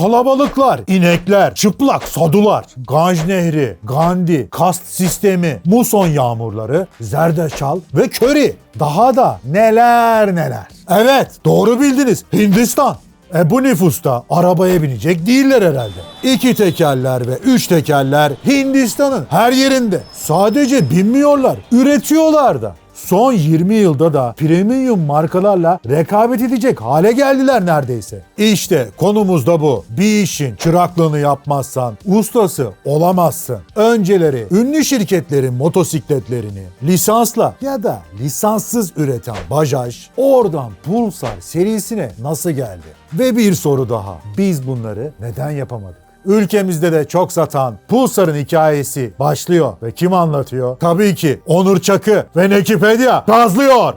kalabalıklar, inekler, çıplak sadular, Ganj Nehri, Gandhi, kast sistemi, muson yağmurları, zerdeçal ve köri. Daha da neler neler. Evet doğru bildiniz Hindistan. E bu nüfusta arabaya binecek değiller herhalde. İki tekerler ve üç tekerler Hindistan'ın her yerinde. Sadece binmiyorlar, üretiyorlar da. Son 20 yılda da premium markalarla rekabet edecek hale geldiler neredeyse. İşte konumuz da bu. Bir işin çıraklığını yapmazsan ustası olamazsın. Önceleri ünlü şirketlerin motosikletlerini lisansla ya da lisanssız üreten Bajaj oradan Pulsar serisine nasıl geldi? Ve bir soru daha. Biz bunları neden yapamadık? Ülkemizde de çok satan Pulsar'ın hikayesi başlıyor ve kim anlatıyor? Tabii ki Onur Çakı ve Nekipedia gazlıyor.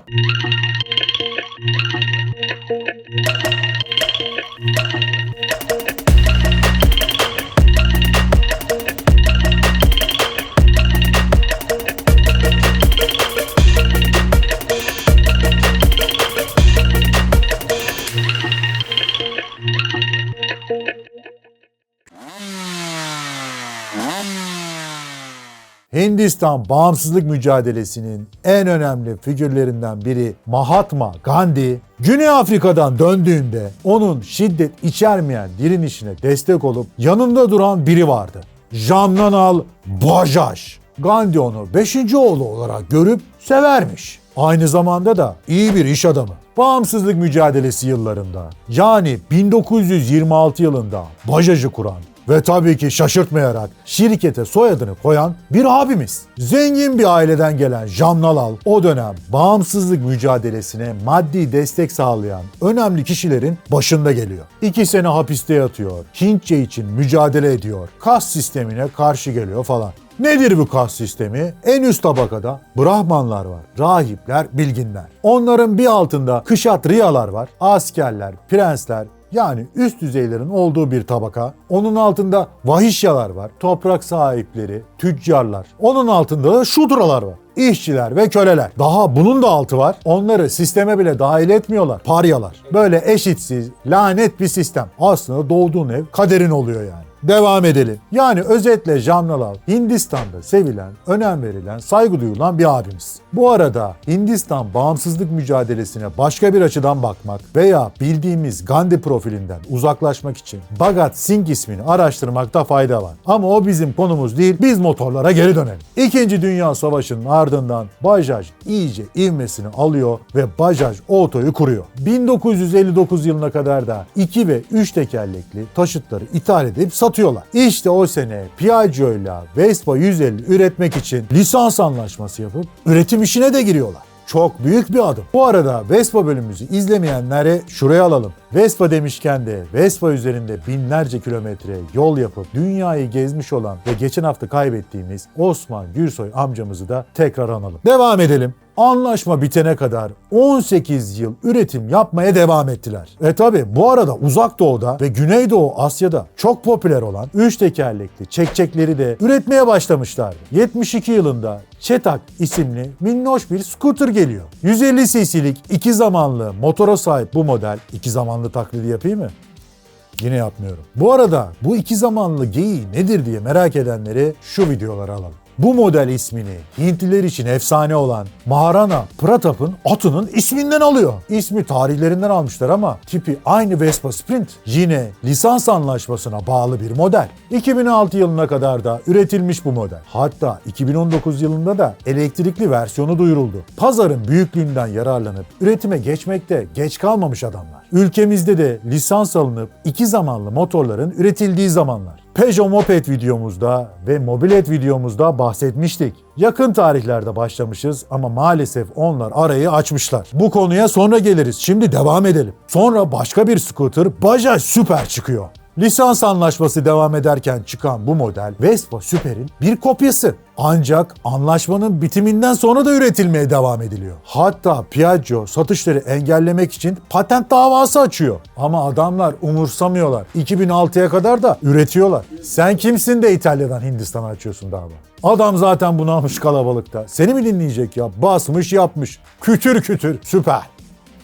Hindistan bağımsızlık mücadelesinin en önemli figürlerinden biri Mahatma Gandhi, Güney Afrika'dan döndüğünde onun şiddet içermeyen direnişine destek olup yanında duran biri vardı. Jamnanal Bajaj. Gandhi onu 5. oğlu olarak görüp severmiş. Aynı zamanda da iyi bir iş adamı. Bağımsızlık mücadelesi yıllarında yani 1926 yılında Bajaj'ı kuran ve tabii ki şaşırtmayarak şirkete soyadını koyan bir abimiz. Zengin bir aileden gelen Jamnalal o dönem bağımsızlık mücadelesine maddi destek sağlayan önemli kişilerin başında geliyor. İki sene hapiste yatıyor, Hintçe için mücadele ediyor, kas sistemine karşı geliyor falan. Nedir bu kas sistemi? En üst tabakada Brahmanlar var, rahipler, bilginler. Onların bir altında kışatriyalar var, askerler, prensler, yani üst düzeylerin olduğu bir tabaka. Onun altında vahişyalar var, toprak sahipleri, tüccarlar. Onun altında da şudralar var. İşçiler ve köleler. Daha bunun da altı var. Onları sisteme bile dahil etmiyorlar. Paryalar. Böyle eşitsiz, lanet bir sistem. Aslında doğduğun ev kaderin oluyor yani. Devam edelim. Yani özetle Jamnalal Hindistan'da sevilen, önem verilen, saygı duyulan bir abimiz. Bu arada Hindistan bağımsızlık mücadelesine başka bir açıdan bakmak veya bildiğimiz Gandhi profilinden uzaklaşmak için Bhagat Singh ismini araştırmakta fayda var. Ama o bizim konumuz değil, biz motorlara geri dönelim. İkinci Dünya Savaşı'nın ardından Bajaj iyice ivmesini alıyor ve Bajaj Auto'yu kuruyor. 1959 yılına kadar da 2 ve 3 tekerlekli taşıtları ithal edip satıyorlar. İşte o sene Piaggio ile Vespa 150 üretmek için lisans anlaşması yapıp üretim işine de giriyorlar. Çok büyük bir adım. Bu arada Vespa bölümümüzü izlemeyenlere şuraya alalım. Vespa demişken de Vespa üzerinde binlerce kilometre yol yapıp dünyayı gezmiş olan ve geçen hafta kaybettiğimiz Osman Gürsoy amcamızı da tekrar analım. Devam edelim. Anlaşma bitene kadar 18 yıl üretim yapmaya devam ettiler. E tabi bu arada Uzak Doğu'da ve Güneydoğu Asya'da çok popüler olan 3 tekerlekli çekçekleri de üretmeye başlamışlardı. 72 yılında Çetak isimli minnoş bir scooter geliyor. 150 cc'lik iki zamanlı motora sahip bu model, iki zamanlı taklidi yapayım mı? Yine yapmıyorum. Bu arada bu iki zamanlı geyiği nedir diye merak edenleri şu videolara alalım. Bu model ismini Hintliler için efsane olan Maharana Pratap'ın atının isminden alıyor. İsmi tarihlerinden almışlar ama tipi aynı Vespa Sprint. Yine lisans anlaşmasına bağlı bir model. 2006 yılına kadar da üretilmiş bu model. Hatta 2019 yılında da elektrikli versiyonu duyuruldu. Pazarın büyüklüğünden yararlanıp üretime geçmekte geç kalmamış adamlar. Ülkemizde de lisans alınıp iki zamanlı motorların üretildiği zamanlar. Peugeot Moped videomuzda ve Mobilet videomuzda bahsetmiştik. Yakın tarihlerde başlamışız ama maalesef onlar arayı açmışlar. Bu konuya sonra geliriz. Şimdi devam edelim. Sonra başka bir scooter Bajaj Super çıkıyor. Lisans anlaşması devam ederken çıkan bu model Vespa Super'in bir kopyası. Ancak anlaşmanın bitiminden sonra da üretilmeye devam ediliyor. Hatta Piaggio satışları engellemek için patent davası açıyor. Ama adamlar umursamıyorlar. 2006'ya kadar da üretiyorlar. Sen kimsin de İtalya'dan Hindistan'a açıyorsun dava? Adam zaten bunu almış kalabalıkta. Seni mi dinleyecek ya? Basmış yapmış. Kütür kütür. Süper.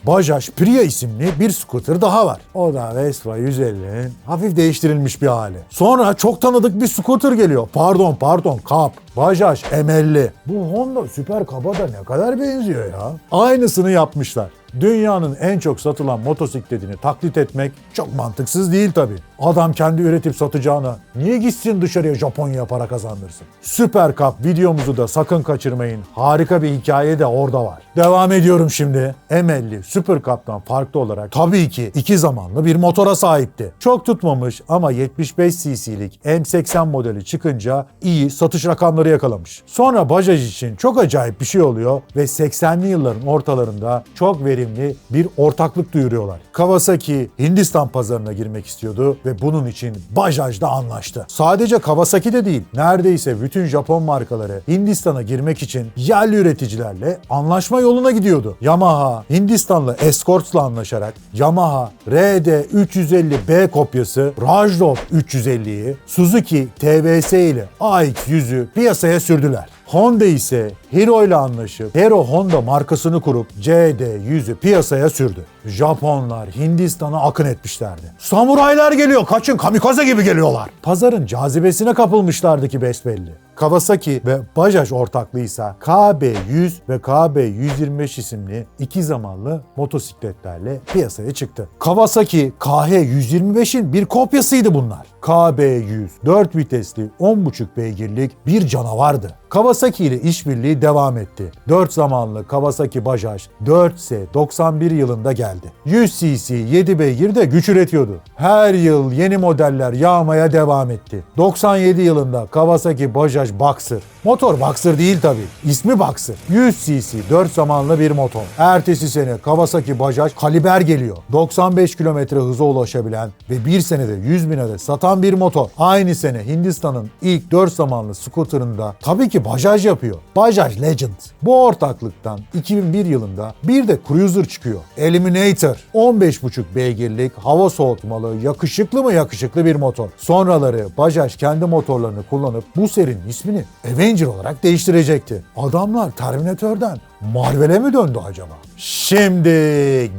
Bajaj Priya isimli bir scooter daha var. O da Vespa 150'nin hafif değiştirilmiş bir hali. Sonra çok tanıdık bir scooter geliyor. Pardon pardon Kap. Bajaj M50. Bu Honda Süper Kap'a da ne kadar benziyor ya. Aynısını yapmışlar. Dünyanın en çok satılan motosikletini taklit etmek çok mantıksız değil tabi. Adam kendi üretip satacağına niye gitsin dışarıya Japonya'ya para kazandırsın? Süper Cup videomuzu da sakın kaçırmayın. Harika bir hikaye de orada var. Devam ediyorum şimdi. M50 Süper Cup'tan farklı olarak tabii ki iki zamanlı bir motora sahipti. Çok tutmamış ama 75 cc'lik M80 modeli çıkınca iyi satış rakamları yakalamış. Sonra Bajaj için çok acayip bir şey oluyor ve 80'li yılların ortalarında çok verimli bir ortaklık duyuruyorlar. Kawasaki Hindistan pazarına girmek istiyordu ve bunun için Bajaj da anlaştı. Sadece Kawasaki de değil, neredeyse bütün Japon markaları Hindistan'a girmek için yerli üreticilerle anlaşma yoluna gidiyordu. Yamaha, Hindistanlı Escorts'la anlaşarak Yamaha RD350B kopyası Rajdor 350'yi Suzuki TVS ile AX100'ü piyasaya sürdüler. Honda ise Hero ile anlaşıp Hero Honda markasını kurup CD100'ü piyasaya sürdü. Japonlar Hindistan'a akın etmişlerdi. Samuraylar geliyor kaçın kamikaze gibi geliyorlar. Pazarın cazibesine kapılmışlardı ki besbelli. Kawasaki ve Bajaj ortaklığıysa KB100 ve KB125 isimli iki zamanlı motosikletlerle piyasaya çıktı. Kawasaki KH125'in bir kopyasıydı bunlar. KB100 4 vitesli 10.5 beygirlik bir canavardı. Kawasaki ile işbirliği devam etti. 4 zamanlı Kawasaki Bajaj 4S 91 yılında geldi. 100 cc 7 beygir de güç üretiyordu. Her yıl yeni modeller yağmaya devam etti. 97 yılında Kawasaki Bajaj Boxer. Motor Boxer değil tabi. İsmi Boxer. 100 cc 4 zamanlı bir motor. Ertesi sene Kawasaki Bajaj Kaliber geliyor. 95 km hıza ulaşabilen ve bir senede 100 bin adet satan bir motor. Aynı sene Hindistan'ın ilk 4 zamanlı scooterında tabii ki Bajaj yapıyor. Bajaj Legend. Bu ortaklıktan 2001 yılında bir de Cruiser çıkıyor. Eliminator. 15,5 beygirlik hava soğutmalı yakışıklı mı yakışıklı bir motor. Sonraları Bajaj kendi motorlarını kullanıp bu serinin ismini Avenger olarak değiştirecekti. Adamlar Terminator'dan Marvel'e mi döndü acaba? Şimdi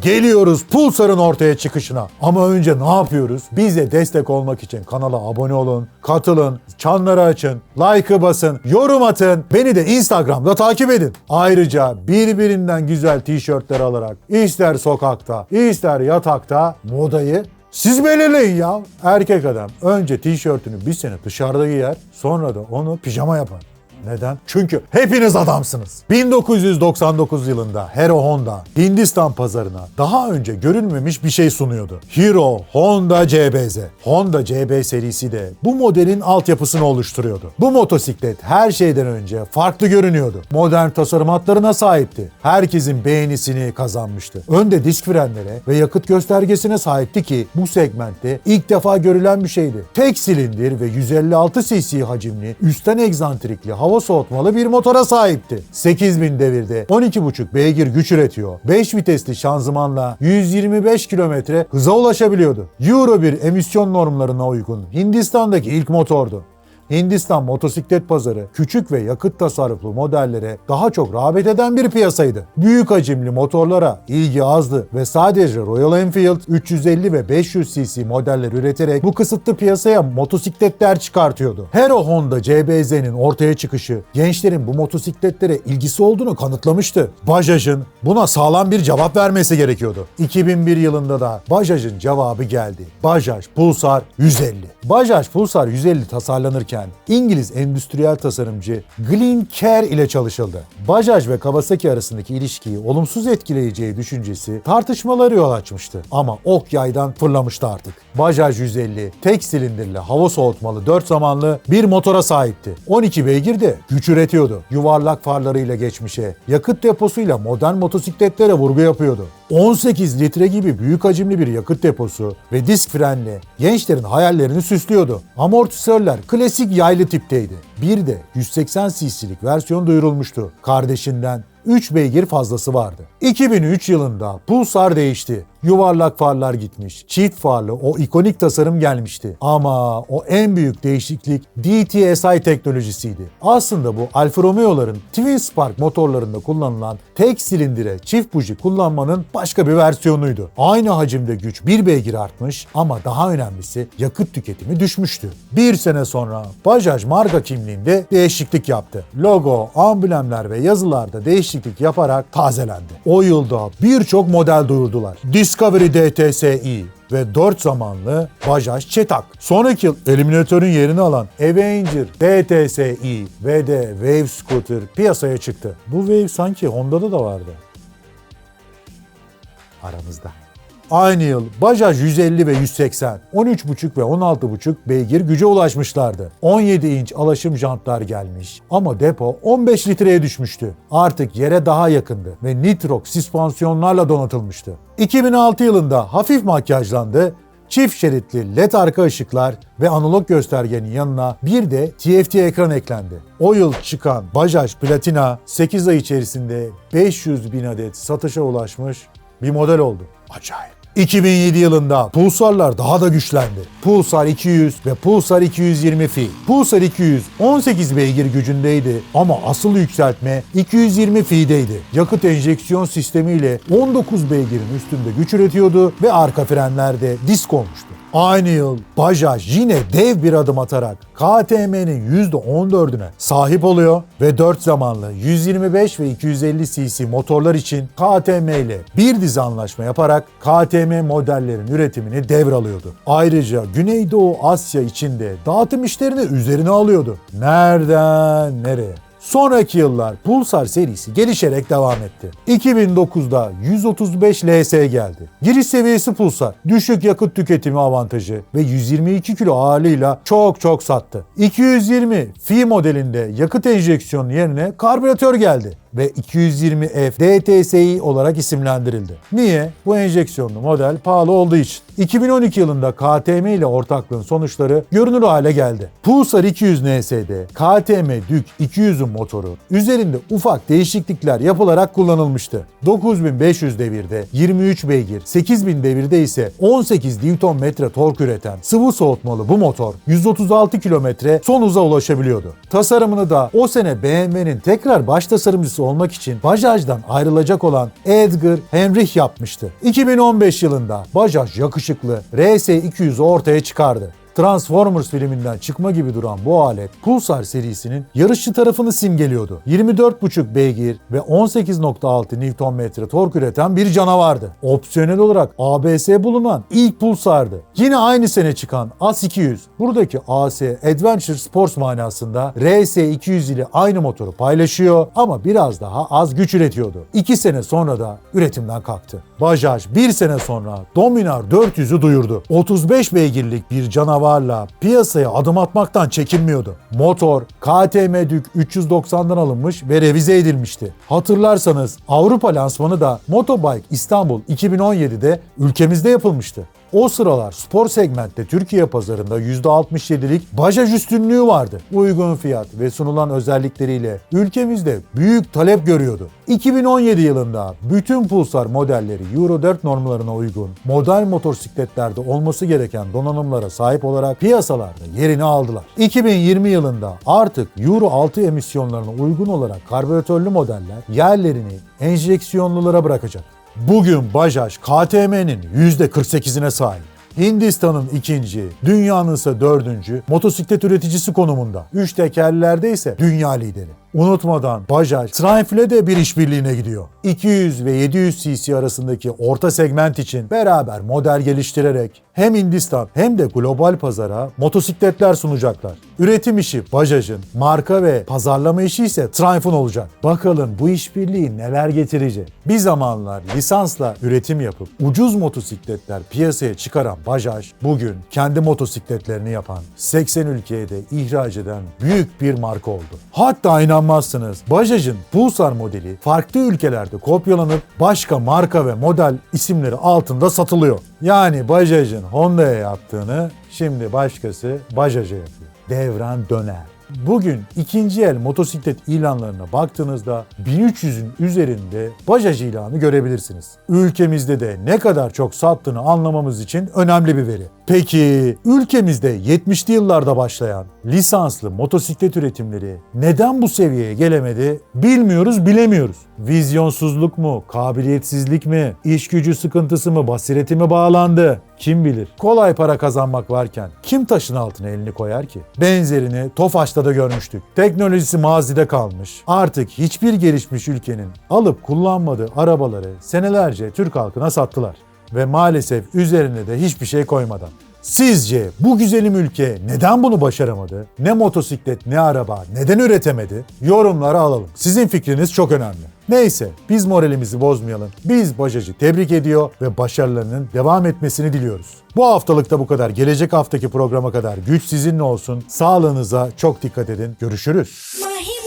geliyoruz Pulsar'ın ortaya çıkışına. Ama önce ne yapıyoruz? Bize destek olmak için kanala abone olun, katılın, çanları açın, like'ı basın, yorum atın. Beni de Instagram'da takip edin. Ayrıca birbirinden güzel tişörtler alarak ister sokakta, ister yatakta modayı siz belirleyin ya. Erkek adam önce tişörtünü bir sene dışarıda giyer, sonra da onu pijama yapar. Neden? Çünkü hepiniz adamsınız. 1999 yılında Hero Honda Hindistan pazarına daha önce görülmemiş bir şey sunuyordu. Hero Honda CBZ. Honda CB serisi de bu modelin altyapısını oluşturuyordu. Bu motosiklet her şeyden önce farklı görünüyordu. Modern tasarım hatlarına sahipti. Herkesin beğenisini kazanmıştı. Önde disk frenlere ve yakıt göstergesine sahipti ki bu segmentte ilk defa görülen bir şeydi. Tek silindir ve 156 cc hacimli üstten egzantrikli hava soğutmalı bir motora sahipti. 8000 devirde 12,5 beygir güç üretiyor. 5 vitesli şanzımanla 125 kilometre hıza ulaşabiliyordu. Euro 1 emisyon normlarına uygun Hindistan'daki ilk motordu. Hindistan motosiklet pazarı küçük ve yakıt tasarruflu modellere daha çok rağbet eden bir piyasaydı. Büyük hacimli motorlara ilgi azdı ve sadece Royal Enfield 350 ve 500 cc modeller üreterek bu kısıtlı piyasaya motosikletler çıkartıyordu. Hero Honda CBZ'nin ortaya çıkışı gençlerin bu motosikletlere ilgisi olduğunu kanıtlamıştı. Bajaj'ın buna sağlam bir cevap vermesi gerekiyordu. 2001 yılında da Bajaj'ın cevabı geldi. Bajaj Pulsar 150. Bajaj Pulsar 150 tasarlanırken İngiliz endüstriyel tasarımcı Glenn Kerr ile çalışıldı. Bajaj ve Kawasaki arasındaki ilişkiyi olumsuz etkileyeceği düşüncesi tartışmaları yol açmıştı. Ama ok yaydan fırlamıştı artık. Bajaj 150 tek silindirli hava soğutmalı 4 zamanlı bir motora sahipti. 12 beygir de güç üretiyordu. Yuvarlak farlarıyla geçmişe, yakıt deposuyla modern motosikletlere vurgu yapıyordu. 18 litre gibi büyük hacimli bir yakıt deposu ve disk frenle gençlerin hayallerini süslüyordu. Amortisörler klasik yaylı tipteydi. Bir de 180 cc'lik versiyon duyurulmuştu. Kardeşinden 3 beygir fazlası vardı. 2003 yılında Pulsar değişti. Yuvarlak farlar gitmiş. Çift farlı o ikonik tasarım gelmişti. Ama o en büyük değişiklik DTSI teknolojisiydi. Aslında bu Alfa Romeo'ların Twin Spark motorlarında kullanılan tek silindire çift buji kullanmanın başka bir versiyonuydu. Aynı hacimde güç bir beygir artmış ama daha önemlisi yakıt tüketimi düşmüştü. Bir sene sonra Bajaj marka kimliğinde değişiklik yaptı. Logo, amblemler ve yazılarda değişiklik yaparak tazelendi. O yılda birçok model duyurdular. Discovery DTSI ve 4 zamanlı Bajaj Çetak. Sonraki yıl Eliminator'un yerini alan Avenger DTSI ve de Wave Scooter piyasaya çıktı. Bu Wave sanki Honda'da da vardı. Aramızda. Aynı yıl Bajaj 150 ve 180, 13,5 ve 16,5 beygir güce ulaşmışlardı. 17 inç alaşım jantlar gelmiş ama depo 15 litreye düşmüştü. Artık yere daha yakındı ve nitrok süspansiyonlarla donatılmıştı. 2006 yılında hafif makyajlandı çift şeritli led arka ışıklar ve analog göstergenin yanına bir de TFT ekran eklendi. O yıl çıkan Bajaj Platina 8 ay içerisinde 500 bin adet satışa ulaşmış bir model oldu. Acayip. 2007 yılında Pulsar'lar daha da güçlendi. Pulsar 200 ve Pulsar 220 Fi. Pulsar 200 18 beygir gücündeydi ama asıl yükseltme 220 Fi'deydi. Yakıt enjeksiyon sistemiyle 19 beygirin üstünde güç üretiyordu ve arka frenlerde disk olmuştu. Aynı yıl Bajaj yine dev bir adım atarak KTM'nin %14'üne sahip oluyor ve 4 zamanlı 125 ve 250 cc motorlar için KTM ile bir dizi anlaşma yaparak KTM modellerin üretimini devralıyordu. Ayrıca Güneydoğu Asya içinde dağıtım işlerini üzerine alıyordu. Nereden nereye? Sonraki yıllar Pulsar serisi gelişerek devam etti. 2009'da 135 LS geldi. Giriş seviyesi Pulsar, düşük yakıt tüketimi avantajı ve 122 kilo ağırlığıyla çok çok sattı. 220 Fi modelinde yakıt enjeksiyonu yerine karbüratör geldi ve 220F DTSI olarak isimlendirildi. Niye? Bu enjeksiyonlu model pahalı olduğu için. 2012 yılında KTM ile ortaklığın sonuçları görünür hale geldi. Pulsar 200 NS'de KTM Dük 200'ün motoru üzerinde ufak değişiklikler yapılarak kullanılmıştı. 9500 devirde 23 beygir, 8000 devirde ise 18 Nm tork üreten sıvı soğutmalı bu motor 136 km son hıza ulaşabiliyordu. Tasarımını da o sene BMW'nin tekrar baş tasarımcısı olmak için Bajaj'dan ayrılacak olan Edgar Henrich yapmıştı. 2015 yılında Bajaj yakışıklı RS200'ü ortaya çıkardı. Transformers filminden çıkma gibi duran bu alet Pulsar serisinin yarışçı tarafını simgeliyordu. 24,5 beygir ve 18,6 Nm tork üreten bir canavardı. Opsiyonel olarak ABS bulunan ilk Pulsar'dı. Yine aynı sene çıkan AS200, buradaki AS Adventure Sports manasında RS200 ile aynı motoru paylaşıyor ama biraz daha az güç üretiyordu. 2 sene sonra da üretimden kalktı. Bajaj bir sene sonra Dominar 400'ü duyurdu. 35 beygirlik bir canavarla piyasaya adım atmaktan çekinmiyordu. Motor KTM Dük 390'dan alınmış ve revize edilmişti. Hatırlarsanız Avrupa lansmanı da Motobike İstanbul 2017'de ülkemizde yapılmıştı. O sıralar spor segmentte Türkiye pazarında %67'lik Bajaj üstünlüğü vardı. Uygun fiyat ve sunulan özellikleriyle ülkemizde büyük talep görüyordu. 2017 yılında bütün Pulsar modelleri Euro 4 normlarına uygun model motosikletlerde olması gereken donanımlara sahip olarak piyasalarda yerini aldılar. 2020 yılında artık Euro 6 emisyonlarına uygun olarak karbüratörlü modeller yerlerini enjeksiyonlulara bırakacak. Bugün Bajaj KTM'nin %48'ine sahip. Hindistan'ın ikinci, dünyanın ise dördüncü motosiklet üreticisi konumunda. Üç tekerlerde ise dünya lideri. Unutmadan Bajaj Triumph ile de bir işbirliğine gidiyor. 200 ve 700 cc arasındaki orta segment için beraber model geliştirerek hem Hindistan hem de global pazara motosikletler sunacaklar. Üretim işi Bajaj'ın, marka ve pazarlama işi ise Triumph'un olacak. Bakalım bu işbirliği neler getirecek? Bir zamanlar lisansla üretim yapıp ucuz motosikletler piyasaya çıkaran Bajaj bugün kendi motosikletlerini yapan 80 ülkeye de ihraç eden büyük bir marka oldu. Hatta inanmazsınız Bajaj'ın Pulsar modeli farklı ülkelerde kopyalanıp başka marka ve model isimleri altında satılıyor. Yani Bajaj'ın Honda'ya yaptığını şimdi başkası Bajaj'a yapıyor. Devran döner. Bugün ikinci el motosiklet ilanlarına baktığınızda 1300'ün üzerinde Bajaj ilanı görebilirsiniz. Ülkemizde de ne kadar çok sattığını anlamamız için önemli bir veri. Peki ülkemizde 70'li yıllarda başlayan lisanslı motosiklet üretimleri neden bu seviyeye gelemedi bilmiyoruz bilemiyoruz. Vizyonsuzluk mu, kabiliyetsizlik mi, iş gücü sıkıntısı mı, basireti mi bağlandı? Kim bilir? Kolay para kazanmak varken kim taşın altına elini koyar ki? Benzerini Tofaş'ta da görmüştük. Teknolojisi mazide kalmış. Artık hiçbir gelişmiş ülkenin alıp kullanmadığı arabaları senelerce Türk halkına sattılar. Ve maalesef üzerine de hiçbir şey koymadan. Sizce bu güzelim ülke neden bunu başaramadı? Ne motosiklet ne araba neden üretemedi? Yorumlara alalım. Sizin fikriniz çok önemli. Neyse biz moralimizi bozmayalım. Biz Bajaj'ı tebrik ediyor ve başarılarının devam etmesini diliyoruz. Bu haftalıkta bu kadar. Gelecek haftaki programa kadar güç sizinle olsun. Sağlığınıza çok dikkat edin. Görüşürüz. Mahim